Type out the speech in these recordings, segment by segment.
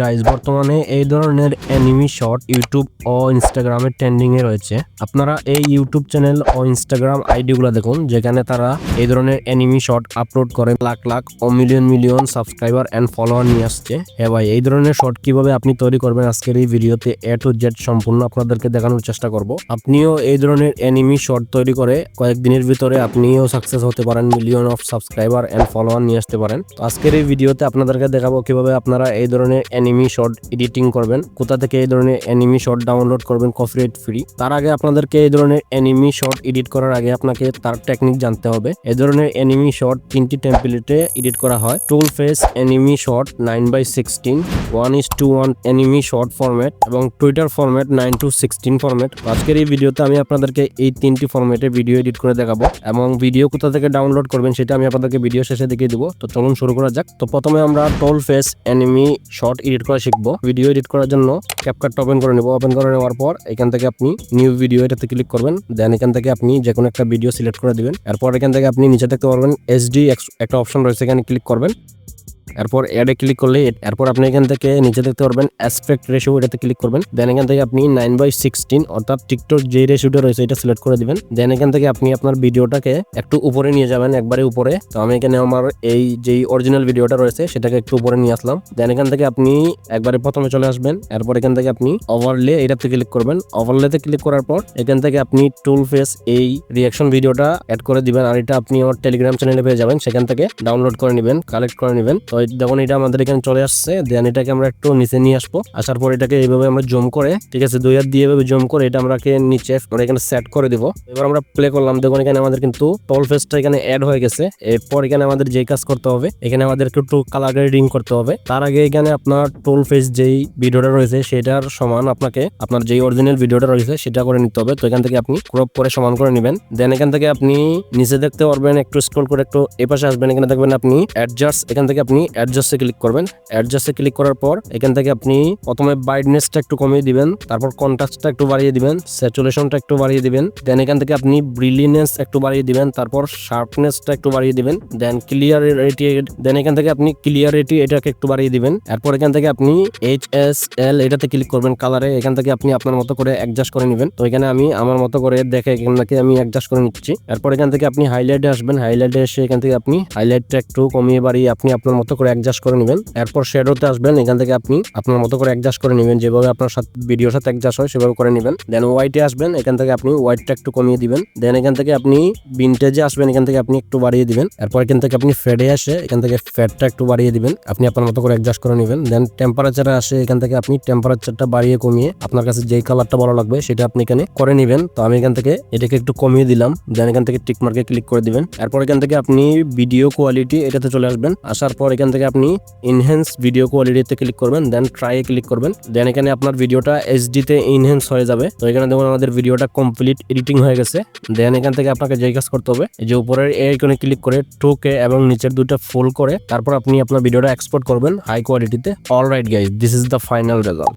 Guys বর্তমানে এই ধরনের অ্যানিমি শর্ট ইউটিউব ও ইনস্টাগ্রামে ট্রেন্ডিং এ রয়েছে। আপনারা এই ইউটিউব চ্যানেল ও ইনস্টাগ্রাম আইডিগুলো দেখুন, যেখানে তারা এই ধরনের অ্যানিমি শর্ট আপলোড করে। লাখ লাখ ও million million subscriber and follower নিয়ে আসছে। হ্যাঁ ভাই, এই ধরনের শর্ট কীভাবে আপনি তৈরি করবেন আজকের এই ভিডিওতে এ টু জেড সম্পূর্ণ আপনাদেরকে দেখানোর চেষ্টা করব। আপনিও এই ধরনের অ্যানিমি শর্ট তৈরি করে কয়েকদিনের ভিতরে আপনিও সাকসেস হতে পারেন million of subscriber and follower নিয়ে আসতে পারেন। তো আজকের এই ভিডিওতে আপনাদেরকে দেখাবো কীভাবে আপনারা এই ধরনের অ্যানিমি শর্ট এডিটিং করবেন। কোথা থেকে এই ধরনের অ্যানিমি শর্ট ডাউনলোড করবেন কপিরাইট ফ্রি তার আগে আপনাদেরকে এই ধরনের অ্যানিমি শর্ট এডিট করার আগে আপনাকে তার টেকনিক জানতে হবে। এই ধরনের অ্যানিমি শর্ট তিনটি টেম্পলেটে এডিট করা হয়। Tool face anime short nine by sixteen one is to one anime short format এবং Twitter format nine to sixteen format আজকের এই ভিডিওতে আমি আপনাদেরকে এই তিনটি ফরম্যাটে ভিডিও এডিট করে দেখাবো এবং ভিডিও কোথা থেকে ডাউনলোড করবেন সেটা আমি আপনাদেরকে ভিডিও শেষে দেখিয়ে দেবো। তো চলুন শুরু করা যাক। তো প্রথমে আমরা toll face anime short edit করা শিখব। ভিডিও এডিট করার জন্য ক্যাপকাটটা ওপেন করে নেব। ওপেন করে নেওয়ার পর এখান থেকে আপনি নিউ ভিডিও এটাতে ক্লিক করবেন। দেন এখান থেকে আপনি যে কোনো একটা ভিডিও সিলেক্ট করে দিবেন। এরপর এখান থেকে আপনি নিচে দেখতে পারবেন এসডি একটা অপশন রয়েছে, এখানে ক্লিক করবেন। এরপর অ্যাডে ক্লিক করলে এরপর আপনি এখান থেকে নিচে দেখতে পারবেন অ্যাসপেক্ট রেশিও এটাতে ক্লিক করবেন। দেন এখান থেকে আপনি নাইন বাই সিক্সটিন অর্থাৎ টিকটক যে রেশিওটা রয়েছে, এটা সিলেক্ট করে দিবেন। দেন এখান থেকে আপনি আপনার ভিডিওটাকে একটু উপরে নিয়ে যাবেন, একবারে উপরে। তো আমি এখানে আমার এই যেই অরিজিনাল ভিডিওটা রয়েছে, সেটাকে একটু উপরে নিয়ে আসলাম। দেন এখান থেকে আপনি একবারে প্রথমে চলে আসবেন। এরপর এখান থেকে আপনি ওভারলে এটাতে ক্লিক করবেন। ওভারলেতে ক্লিক করার পর এখান থেকে আপনি টুল ফেস এই রিয়াকশন ভিডিওটা অ্যাড করে দিবেন। আর এটা আপনি আমার টেলিগ্রাম চ্যানেলে পেয়ে যাবেন। সেখান থেকে ডাউনলোড করে নেবেন কালেক্ট করে নেবেন। তো দেখুন এটা আমাদের এখানে চলে আসছে, দেন এটাকে আমরা একটু নিচে নিয়ে আসব। আসার পর এটাকে এইভাবে আমরা জম করে, ঠিক আছে, দুই হাত দিয়ে এভাবে জুম করে এটা আমরাকে নিচে আমরা এখানে সেট করে দিব। এবার আমরা প্লে করলাম। দেখুন, এখানে আমাদের কিন্তু টল ফেসটা এখানে অ্যাড হয়ে গেছে। এরপর এখানে আমাদের যেই কাজ করতে হবে, এখানে আমাদের একটু কালার গ্রেডিং করতে হবে। তার আগে এখানে আপনার টোল ফেস যেই ভিডিওটা রয়েছে, সেটার সমান আপনাকে, আপনার যেই অরিজিনাল ভিডিওটা রয়েছে, সেটা করে নিতে হবে। তো এখান থেকে আপনি ক্রপ করে সমান করে নেবেন। দেন এখান থেকে আপনি নিচে দেখতে পারবেন, একটু স্ক্রল করে একটু এপাশে আসবেন। এখানে দেখবেন আপনি অ্যাডজাস্ট এখান থেকে আপনি অ্যাডজাস্টে ক্লিক করবেন। অ্যাডজাস্টে ক্লিক করার পর এখান থেকে আপনি প্রথমে ব্রাইটনেসটা একটু কমিয়ে দিবেন, তারপর কন্ট্রাস্টটা একটু বাড়িয়ে দিবেন স্যাচুরেশনটা একটু বাড়িয়ে দিবেন দেন এখান থেকে আপনি ব্রিলিনেস একটু বাড়িয়ে দিবেন, তারপর শার্পনেসটা একটু বাড়িয়ে দিবেন দেন ক্লিয়ারিটি দেন এখান থেকে আপনি ক্লিয়ারিটি এটাকে একটু বাড়িয়ে দিবেন, এরপর এখান থেকে আপনি এইচ এস এল এটাতে ক্লিক করবেন কালারে এখান থেকে আপনি আপনার মতো করে অ্যাডজাস্ট করে নেবেন। তো এখানে আমি আমার মতো করে দেখে এখান থেকে আমি অ্যাডজাস্ট করে নিচ্ছি। এরপর এখান থেকে আপনি হাইলাইটে আসবেন হাইলাইটে এসে এখান থেকে আপনি হাইলাইটটা একটু কমিয়ে বাড়িয়ে আপনি আপনার মতো করে অ্যাডজাস্ট করে নেবেন এরপর শ্যাডোতে আসবেন এখান থেকে আপনি আপনার মতো করে অ্যাডজাস্ট করে নেবেন যেভাবে আপনার সাথে ভিডিওর সাথে অ্যাডজাস্ট হয় সেভাবে করে নেবেন দেন হোয়াইটে আসবেন এখান থেকে আপনি হোয়াইটটা একটু কমিয়ে দিবেন দেন এখান থেকে আপনি ভিনটেজে আসবেন এখান থেকে আপনি একটু বাড়িয়ে দিবেন এরপর এখান থেকে আপনি ফেডে আসে এখান থেকে ফ্যাটটা একটু বাড়িয়ে দিবেন আপনি আপনার মতো করে অ্যাডজাস্ট করে নেবেন দেন টেম্পারেচারে আসে এখান থেকে আপনি টেম্পারেচারটা বাড়িয়ে কমিয়ে আপনার কাছে যেই কালারটা ভালো লাগবে সেটা আপনি এখানে করে নেবেন তো আমি এখান থেকে এটাকে একটু কমিয়ে দিলাম দেন এখান থেকে টিক মার্কে ক্লিক করে দিবেন এরপর এখান থেকে আপনি ভিডিও কোয়ালিটি এটাতে চলে আসবেন আসার পর এখান থেকে আপনি ইনহেন্স ভিডিও কোয়ালিটিতে ক্লিক করবেন দেন ট্রাই ক্লিক করবেন। দেন এখানে আপনার ভিডিওটা এইচডিতে ইনহেন্স হয়ে যাবে। তো এখানে দেখুন আমাদের ভিডিওটা কমপ্লিট এডিটিং হয়ে গেছে। দেন এখান থেকে আপনাকে যে কাজ করতে হবে যে উপরের এ ক্লিক করে টু কে এবং নিচের দুটো ফুল করে তারপর আপনি আপনার ভিডিওটা এক্সপোর্ট করবেন হাই কোয়ালিটিতে all right guys this is the final result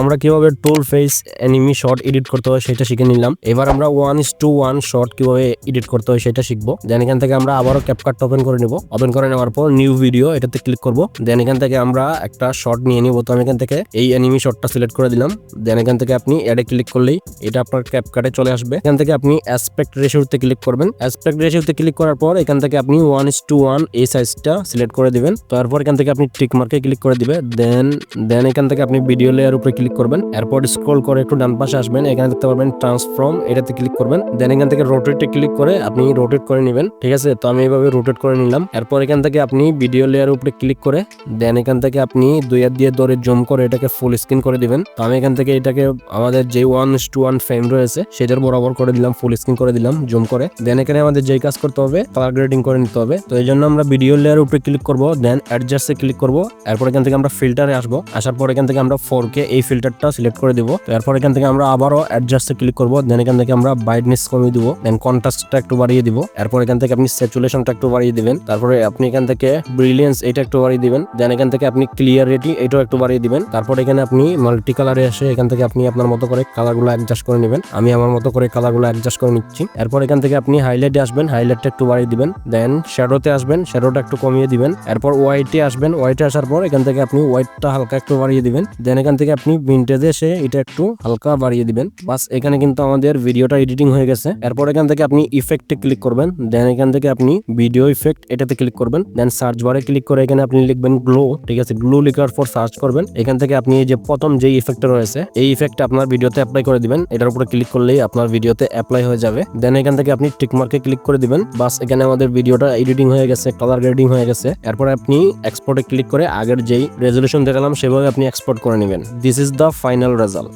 আমরা কীভাবে toll face anime short edit করতে হয় সেটা শিখে নিলাম। এবার আমরা one is to one short কীভাবে এডিট করতে হয় সেটা শিখব। দেন এখান থেকে আমরা আবারও ক্যাপকার্ট ওপেন করে নিব। ওপেন করে নেওয়ার পর নিউ ভিডিও এটাতে ক্লিক করব। দেন এখান থেকে আমরা একটা শর্ট নিয়ে নিব। তো আমি এখান থেকে এই অ্যানিমি শর্টটা সিলেক্ট করে দিলাম। দেন এখান থেকে আপনি অ্যাডে ক্লিক করলেই এটা আপনার ক্যাপকার্টে চলে আসবে। এখান থেকে আপনি অ্যাসপেক্ট রেশিওতে ক্লিক করবেন। অ্যাসপেক্ট রেশিওতে ক্লিক করার পর এখান থেকে আপনি ওয়ান ইস টু ওয়ান এই সাইজটা সিলেক্ট করে দিবেন। তারপর এখান থেকে আপনি টিক মার্কে ক্লিক করে দিবে। দেন দেন এখান থেকে আপনি ভিডিও লেয়ার উপরে ক্লিক করবেন, এরপর স্ক্রল করে একটু ডান পাশে আসবেন, এখানে দেখতে পারবেন ট্রান্সফর্ম এটাতে ক্লিক করবেন দেন এখান থেকে রোটেটে ক্লিক করে আপনি রোটেট করে নেবেন, ঠিক আছে? তো আমি এইভাবে রোটেট করে নিলাম, এরপর এখান থেকে আপনি ভিডিও লেয়ার উপরে ক্লিক করে দেন এখান থেকে আপনি দুই হাত দিয়ে ধরে জুম করে এটাকে ফুল স্ক্রিন করে দিবেন, তো আমি এখান থেকে এটাকে আমাদের যে ওয়ান টু ওয়ান ফ্রেম রয়েছে, সেটার বরাবর করে দিলাম ফুল স্ক্রিন করে দিলাম জুম করে দেন এখানে আমাদের যেই কাজ করতে হবে কালার গ্রেডিং করে নিতে হবে, তো এই জন্য আমরা ভিডিও লেয়ার উপরে ক্লিক করব দেন অ্যাডজাস্টে ক্লিক করব, এরপর এখান থেকে আমরা ফিল্টারে আসব, আসার পর এখান থেকে আমরা ফোর কে এই ফিল্টারটা সিলেক্ট করে দিব। তো এরপর এখান থেকে আমরা আবারও অ্যাডজাস্টে ক্লিক করব। দেন এখান থেকে আমরা ব্রাইটনেস কমিয়ে দিব। দেন কন্ট্রাস্টটা একটু বাড়িয়ে দিব। এরপর এখান থেকে আপনি স্যাচুরেশনটা একটু বাড়িয়ে দিবেন। তারপরে আপনি এখান থেকে ব্রিলিয়েন্স এটা একটু বাড়িয়ে দিবেন। দেন এখান থেকে আপনি ক্লিয়ারিটি এটাও একটু বাড়িয়ে দিবেন। তারপর এখানে আপনি মাল্টি কালারে এসে এখান থেকে আপনি আপনার মতো করে কালারগুলো অ্যাডজাস্ট করে নেবেন। আমি আমার মতো করে কালারগুলো অ্যাডজাস্ট করে নিচ্ছি। এরপর এখান থেকে আপনি হাইলাইটে আসবেন। হাইলাইটটা একটু বাড়িয়ে দিবেন। দেন শ্যাডোতে আসবেন। শ্যাডোটা একটু কমিয়ে দিবেন। এরপর হোয়াইটে আসবেন। হোয়াইটে আসার পর এখান থেকে আপনি হোয়াইটটা হালকা একটু বাড়িয়ে দিবেন। দেন এখান থেকে আপনি ভিন্টেজে এসে এটা একটু হালকা বাড়িয়ে দিবেন। বাস, এখানে কিন্তু আমাদের ভিডিওটা এডিটিং হয়ে গেছে। এরপর এখান থেকে আপনি ইফেক্টে ক্লিক করবেন। দেন এখান থেকে আপনি ভিডিও ইফেক্ট এটাতে ক্লিক করবেন। দেন সার্চ বারে ক্লিক করে এখানে আপনি লিখবেন গ্লো ঠিক আছে? গ্লো লেখার পর সার্চ করবেন। এখান থেকে আপনি এই যে প্রথম যে ইফেক্টটা রয়েছে, এই ইফেক্টটা আপনার ভিডিওতে অ্যাপ্লাই করে দিবেন। এটার উপরে ক্লিক করলেই আপনার ভিডিওতে অ্যাপ্লাই হয়ে যাবে। দেন এখান থেকে আপনি টিক মার্কে ক্লিক করে দিবেন। বাস, এখানে আমাদের ভিডিওটা এডিটিং হয়ে গেছে কালার গ্রেডিং হয়ে গেছে। এরপর আপনি এক্সপোর্টে ক্লিক করে আগের যেই রেজলিউশন দেখালাম, সেভাবে আপনি এক্সপোর্ট করে নেবেন। This is is the final result.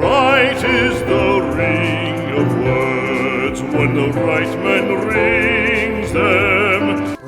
Right is the ring of words when the right man rings them.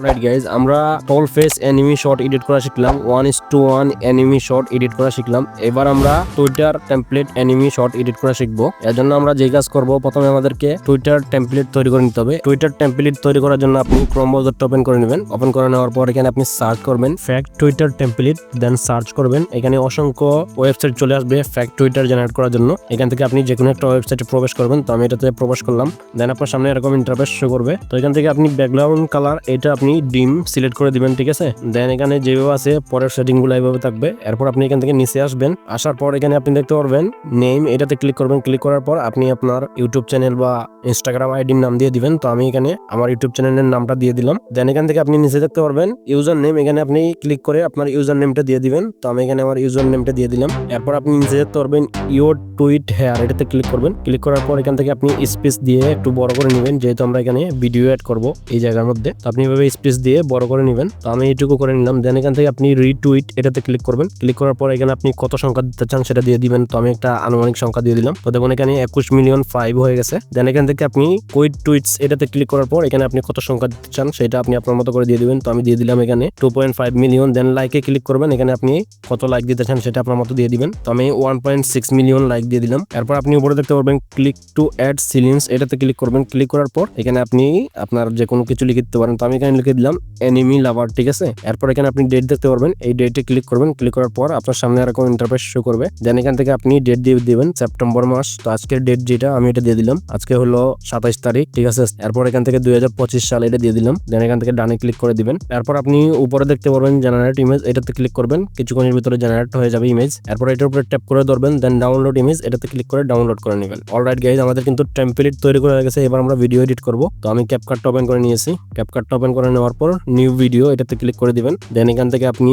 Right guys আমরা toll face anime short edit করা শিখলাম one is to one anime short edit করা শিখলাম। এবার আমরা Twitter template anime short edit করা শিখব। এর জন্য আমরা যে কাজ করব, প্রথমে আমাদেরকে টুইটার টেমপ্লেট তৈরি করে নিতে হবে। টুইটার টেমপ্লেট তৈরি করার জন্য আপনি ক্রোম ব্রাউজারটা ওপেন করে নেবেন। ওপেন করে নেওয়ার পর এখানে আপনি সার্চ করবেন fact Twitter template then search করবেন। এখানে অসংখ্য ওয়েবসাইট চলে আসবে ফ্যাক্ট টুইটার জেনারেট করার জন্য। এখান থেকে আপনি যে কোনো একটা ওয়েবসাইটে প্রবেশ করবেন। তো আমি এটাতে প্রবেশ করলাম। দেন আপনার সামনে এরকম ইন্টারফেস শো করবে। তো এখান থেকে আপনি ব্যাকগ্রাউন্ড কালার এটা আপনি ডিম সিলেক্ট করে দিবেন, ঠিক আছে? দেন এখানে যেভাবে আছে, পরের সেটিংগুলো এইভাবে থাকবে। এরপর আপনি এখান থেকে নিচে আসবেন। আসার পর এখানে আপনি দেখতে পারবেন নেম এটাতে ক্লিক করবেন। ক্লিক করার পর আপনি আপনার ইউটিউব চ্যানেল বা ইনস্টাগ্রাম আইডির নাম দিয়ে দিবেন। তো আমি এখানে আমার ইউটিউব চ্যানেলের নামটা দিয়ে দিলাম। দেন এখান থেকে আপনি নিচে দেখতে পারবেন ইউজার নেম এখানে আপনি ক্লিক করে আপনার ইউজার নেমটা দিয়ে দিবেন। তো আমি এখানে আমার ইউজার নেমটা দিয়ে দিলাম। এরপর আপনি নিচে দেখতে পারবেন ইউর টুইট হেয়ার এটাতে ক্লিক করবেন। ক্লিক করার পর এখান থেকে আপনি স্পেস দিয়ে একটু বড় করে নেবেন। যেহেতু আমরা এখানে ভিডিও অ্যাড করব এই জায়গার মধ্যে। তো আপনি এভাবে স্পেস দিয়ে বড় করে নেবেন। তো আমি এইটুকু করে নিলাম। দেন এখান থেকে আপনি রিটুইট এটাতে ক্লিক করবেন। ক্লিক করার পর এখানে আপনি কত সংখ্যা দিতে চান সেটা দিয়ে দিবেন। তো আমি একটা আনুমানিক সংখ্যা দিয়ে দিলাম। তো দেখুন, এখানে একুশ মিলিয়ন ফাইভ হয়ে গেছে। দেন এখান থেকে আপনি কুইট টুইটস এটাতে ক্লিক করার পর এখানে আপনি কত সংখ্যা দিতে চান সেটা আপনি আপনার মতো করে দিয়ে দিবেন। তো আমি দিয়ে দিলাম এখানে two point five million then লাইকে click করবেন। এখানে আপনি কত লাইক দিতে চান সেটা আপনার মতো দিয়ে দিবেন। তো আমি one point six million like দিয়ে দিলাম। এরপর আপনি উপরে দেখতে পারবেন ক্লিক টু অ্যাড সিলিংস এটাতে ক্লিক করবেন। ক্লিক করার পর এখানে আপনি আপনার যে কোনো কিছু লিখে দিতে পারেন। তো আমি এখানে লিখে দিলাম এনিমি লাভার ঠিক আছে? এরপর এখানে আপনি ডেট দেখতে পারবেন। এই ডেটে ক্লিক করবেন। ক্লিক করার পর আপনার সামনে এরকম ইন্টারফেস শো করবে। দেন এখান থেকে আপনি ডেট দিয়ে দিবেন সেপ্টেম্বর মাস। তো আজকের ডেট যেটা, আমি এটা দিয়ে দিলাম। আজকে হলো সাতাইশ তারিখ, ঠিক আছে? এরপর এখান থেকে দুই হাজার পঁচিশ সাল এটা দিয়ে দিলাম। দেন এখান থেকে ডানে ক্লিক করে দিবেন। এরপর আপনি উপরে দেখতে পারবেন জেনারেট ইমেজ এটাতে ক্লিক করবেন। কিছুক্ষণের ভিতরে জেনারেট হয়ে যাবে ইমেজ এরপর এটার উপরে ট্যাপ করে ধরবেন। দেন ডাউনলোড ইমেজ এটাতে ক্লিক করে ডাউনলোড করে নেবেন। অলরাইট গাইজ আমাদের কিন্তু টেমপ্লেট তৈরি করে গেছে। এবার আমরা ভিডিও এডিট করব। তো আমি ক্যাপকার্টটা ওপেন করে নিয়েছি। ক্যাপকার্টটা ওপেন করে নেওয়ার পর নিউ ভিডিও এটাতে ক্লিক করে দিবেন। দেন এখান থেকে আপনি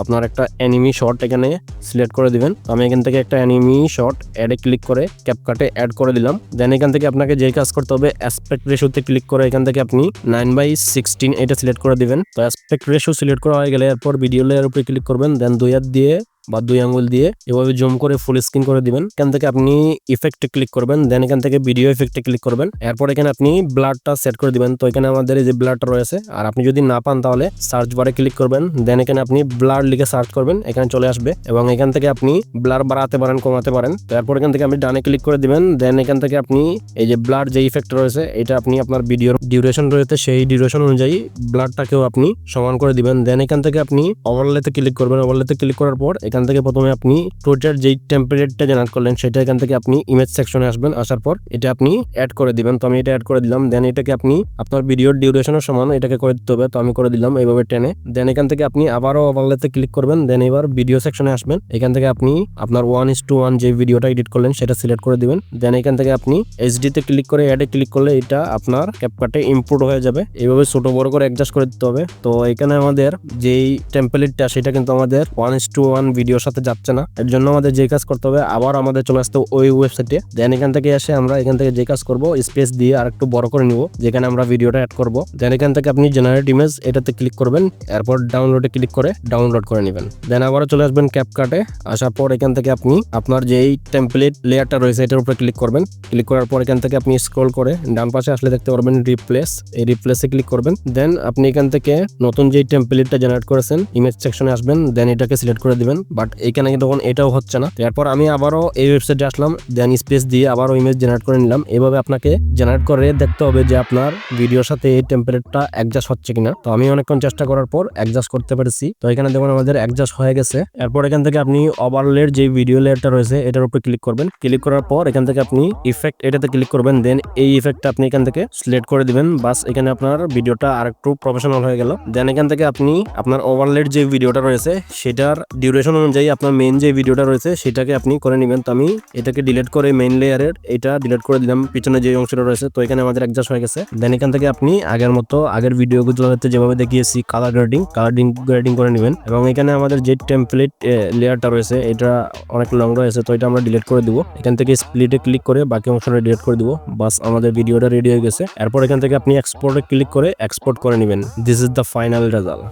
আপনার একটা অ্যানিমি শর্ট এখানে সিলেক্ট করে দিবেন। আমি এখান থেকে একটা অ্যানিমি শর্ট অ্যাডে ক্লিক করে ক্যাপকাটে অ্যাড করে দিলাম। দেন এখান থেকে আপনাকে যে কাজ করতে হবে অ্যাসপেক্ট রেশোতে ক্লিক করে এখান থেকে আপনি নাইন বাই সিক্সটিন এটা সিলেক্ট করে দিবেন। তো অ্যাসপেক্ট রেশো সিলেক্ট করা হয়ে গেলে এরপর ভিডিও লেয়ার উপরে ক্লিক করবেন। দেন দুই হাত দিয়ে বা দুই আঙ্গুল দিয়ে এভাবে জুম করে ফুল স্ক্রিন করে দিবেন। এখান থেকে আপনি ইফেক্টে ক্লিক করবেন দেন এখান থেকে ভিডিও ইফেক্টে ক্লিক করবেন। এরপর এখানে আপনি ব্লাডটা সেট করে দিবেন। তো এখানে আমাদের এই যে ব্লাডটা রয়েছে, আর আপনি যদি না পান তাহলে সার্চ বারে ক্লিক করবেন। দেন এখানে আপনি ব্লাড লিখে সার্চ করবেন, এখানে চলে আসবে। এবং এখান থেকে আপনি ব্লার বাড়াতে পারেন, কমাতে পারেন। তারপর এখান থেকে আপনি ডানে ক্লিক করে দিবেন। দেন এখান থেকে আপনি এই যে ব্লাড যে ইফেক্ট রয়েছে, এটা আপনি আপনার ভিডিওর ডিউরেশন রয়েছে, সেই ডিউরেশন অনুযায়ী ব্লাডটাকেও আপনি সমান করে দিবেন। দেন এখান থেকে আপনি ওভারলেতে ক্লিক করবেন। ওভারলেতে ক্লিক করার পর এখান থেকে প্রথমে আপনি টোটাল যেই টেম্পারেটটা জেনারেট করলেন, সেটা এখান থেকে আপনি ইমেজ সেকশনে আসবেন, আসার পর এটা আপনি অ্যাড করে দিবেন। তো আমি এটা অ্যাড করে দিলাম দেন এটাকে আপনি আপনার ভিডিওর ডিউরেশনের সমান এটাকে করে দিতে হবে। তো আমি করে দিলাম এইভাবে টেনে। দেন এখান থেকে আপনি আবারও ওভারলেতে ক্লিক করবেন দেন এবার ভিডিও সেকশনে আসবেন। এখান থেকে আপনি আপনার ওয়ান ইস টু ওয়ান যে ভিডিওটা এডিট করলেন, সেটা সিলেক্ট করে দিবেন। দেন এখান থেকে আপনি এইচডিতে ক্লিক করে অ্যাডে ক্লিক করলে এটা আপনার ক্যাপকাটে ইম্পোর্ট হয়ে যাবে। এইভাবে ছোট, বড় করে অ্যাডজাস্ট করে দিতে হবে। তো এখানে আমাদের যেই টেম্পলেটটা সেটা কিন্তু আমাদের one is to one video ভিডিওর সাথে যাচ্ছে না। এর জন্য আমাদের যে কাজ করতে হবে, আবার আমাদের চলে আসতে ওই ওয়েবসাইটে দেন এখান থেকে এসে আমরা এখান থেকে যে কাজ করব স্পেস দিয়ে আর একটু বড় করে নিব, যেখানে আমরা ভিডিওটা অ্যাড করব। দেন এখান থেকে আপনি জেনারেট ইমেজ এটাতে ক্লিক করবেন, এরপর ডাউনলোডে ক্লিক করে ডাউনলোড করে নেবেন। দেন আবারও চলে আসবেন ক্যাপকাটে আসার পর এখান থেকে আপনি আপনার যেই টেমপ্লেট লেয়ারটা রয়েছে, এটার উপরে ক্লিক করবেন। ক্লিক করার পর এখান থেকে আপনি স্ক্রল করে ডান পাশে আসলে দেখতে পারবেন রিপ্লেস এই রিপ্লেসে ক্লিক করবেন। দেন আপনি এখান থেকে নতুন যেই টেমপ্লেটটা জেনারেট করেছেন ইমেজ সেকশনে আসবেন দেন এটাকে সিলেক্ট করে দিবেন। বাট এখানে তখন এটাও হচ্ছে না। এরপর আমি আবারও এই ওয়েবসাইটে আসলাম দেন স্পেস দিয়ে আবারও ইমেজ জেনারেট করে নিলাম। এভাবে আপনাকে জেনারেট করে দেখতে হবে যে আপনার ভিডিওর সাথে এই টেম্পারেটটা অ্যাডজাস্ট হচ্ছে কিনা। তো আমি অনেকক্ষণ চেষ্টা করার পর অ্যাডজাস্ট করতে পেরেছি। তো এখানে দেখুন আমাদের অ্যাডজাস্ট হয়ে গেছে। এরপর এখান থেকে আপনি ওভারলের যে ভিডিও লেয়ারটা রয়েছে, এটার উপর ক্লিক করবেন। ক্লিক করার পর এখান থেকে আপনি ইফেক্ট এটাতে ক্লিক করবেন। দেন এই ইফেক্টটা আপনি এখান থেকে সিলেক্ট করে দিবেন। বাস এখানে আপনার ভিডিওটা আরেকটু প্রফেশনাল হয়ে গেল। দেন এখান থেকে আপনি আপনার ওভারলের যে ভিডিওটা রয়েছে, সেটার ডিউরেশন অনুযায়ী আপনার মেইন যে ভিডিওটা রয়েছে, সেটাকে আপনি করে নেবেন। তো আমি এটাকে ডিলিট করে মেইন লেয়ারের এটা ডিলিট করে দিলাম, পিছনে যে অংশটা রয়েছে। তো এখানে আমাদের অ্যাডজাস্ট হয়ে গেছে। দেন এখান থেকে আপনি আগের মতো আগের ভিডিওগুলোতে যেভাবে দেখিয়েছি কালার গ্রেডিং কালার গ্রেডিং করে নেবেন। এবং এখানে আমাদের যে টেমপ্লেট লেয়ারটা রয়েছে, এটা অনেক লং রয়েছে, তো এটা আমরা ডিলিট করে দিব। এখান থেকে স্প্লিটে ক্লিক করে বাকি অংশটা ডিলিট করে দিব। বাস আমাদের ভিডিওটা রেডি হয়ে গেছে। এরপর এখান থেকে আপনি এক্সপোর্টে ক্লিক করে এক্সপোর্ট করে নেবেন। This is the final result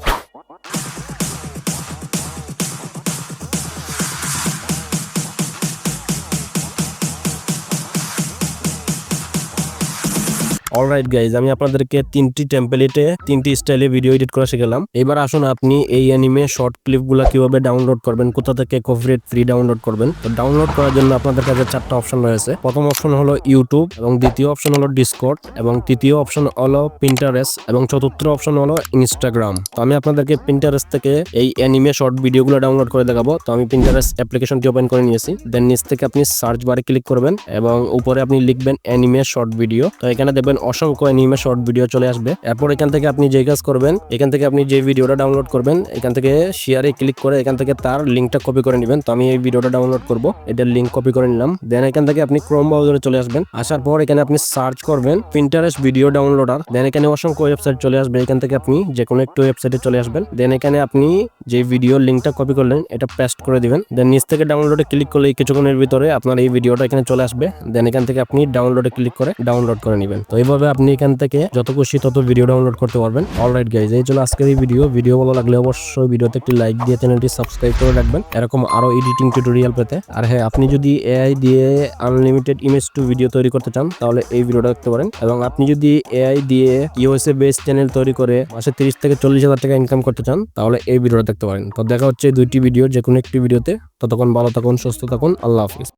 alright guys আমি আপনাদেরকে তিনটি টেম্পলেটে তিনটি স্টাইলে ভিডিও এডিট করা শিখালাম। এবার আসুন আপনি এই অ্যানিমে শর্ট ক্লিপগুলো কীভাবে ডাউনলোড করবেন, কোথা থেকে কপিরাইট ফ্রি ডাউনলোড করবেন। তো ডাউনলোড করার জন্য আপনাদের কাছে চারটা অপশন রয়েছে। প্রথম অপশন হলো ইউটিউব এবং দ্বিতীয় অপশন হলো ডিসকর্ড এবং তৃতীয় অপশন হলো পিন্টারেস এবং চতুর্থ অপশন হলো ইনস্টাগ্রাম তো আমি আপনাদেরকে পিন্টারেস থেকে এই অ্যানিমে শর্ট ভিডিওগুলো ডাউনলোড করে দেখাবো। তো আমি পিন্টারেস অ্যাপ্লিকেশনটি ওপেন করে নিয়েছি। দেন নিচ থেকে আপনি সার্চ বারে ক্লিক করবেন এবং উপরে আপনি লিখবেন অ্যানিমে শর্ট ভিডিও তো এখানে দেখবেন অসংখ্য অ্যানিমে শর্ট ভিডিও চলে আসবে। এরপর এখান থেকে আপনি যে কাজ করবেন, এখান থেকে আপনি যে ভিডিওটা ডাউনলোড করবেন, এখান থেকে শেয়ারে ক্লিক করে এখান থেকে তার লিঙ্কটা কপি করে নেবেন। তো আমি এই ভিডিওটা ডাউনলোড করব, এটার লিঙ্ক কপি করে নিলাম। দেন এখান থেকে আপনি ক্রোম ব্রাউজারে চলে আসবেন। আসার পর এখানে আপনি সার্চ করবেন পিন্টারেস্ট ভিডিও ডাউনলোডার দেন এখানে অসংখ্য ওয়েবসাইট চলে আসবে, এখান থেকে আপনি যে কোনো একটু ওয়েবসাইটে চলে আসবেন। দেন এখানে আপনি যে ভিডিও লিঙ্কটা কপি করলেন, এটা পেস্ট করে দিবেন। দেন নিচ থেকে ডাউনলোডে ক্লিক করলে কিছুক্ষণের ভিতরে আপনার এই ভিডিওটা এখানে চলে আসবে। দেন এখান থেকে আপনি ডাউনলোডে ক্লিক করে ডাউনলোড করে নেবেন। তো এইভাবে আপনি এখান থেকে যত খুশি তত ভিডিও ডাউনলোড করতে পারবেন। অলরাইট গাইজ এই জন্য আজকের এই ভিডিও ভিডিও ভালো লাগলে অবশ্যই ভিডিওতে একটি লাইক দিয়ে চ্যানেলটি সাবস্ক্রাইব করে রাখবেন। এরকম আরও এডিটিং টিউটোরিয়াল পেতে। আর হ্যাঁ আপনি যদি এআই দিয়ে আনলিমিটেড ইমেজ টু ভিডিও তৈরি করতে চান, তাহলে এই ভিডিওটা দেখতে পারেন। এবং আপনি যদি এআই দিয়ে ইউএসএ বেস চ্যানেল তৈরি করে মাসে তিরিশ থেকে চল্লিশ হাজার টাকা ইনকাম করতে চান, তাহলে এই ভিডিওটা দেখতে পারেন। তো দেখা হচ্ছে দুইটি ভিডিও যে কোনো একটি ভিডিওতে ততক্ষণ ভালো থাকুন, সুস্থ থাকুন। আল্লাহ হাফিজ।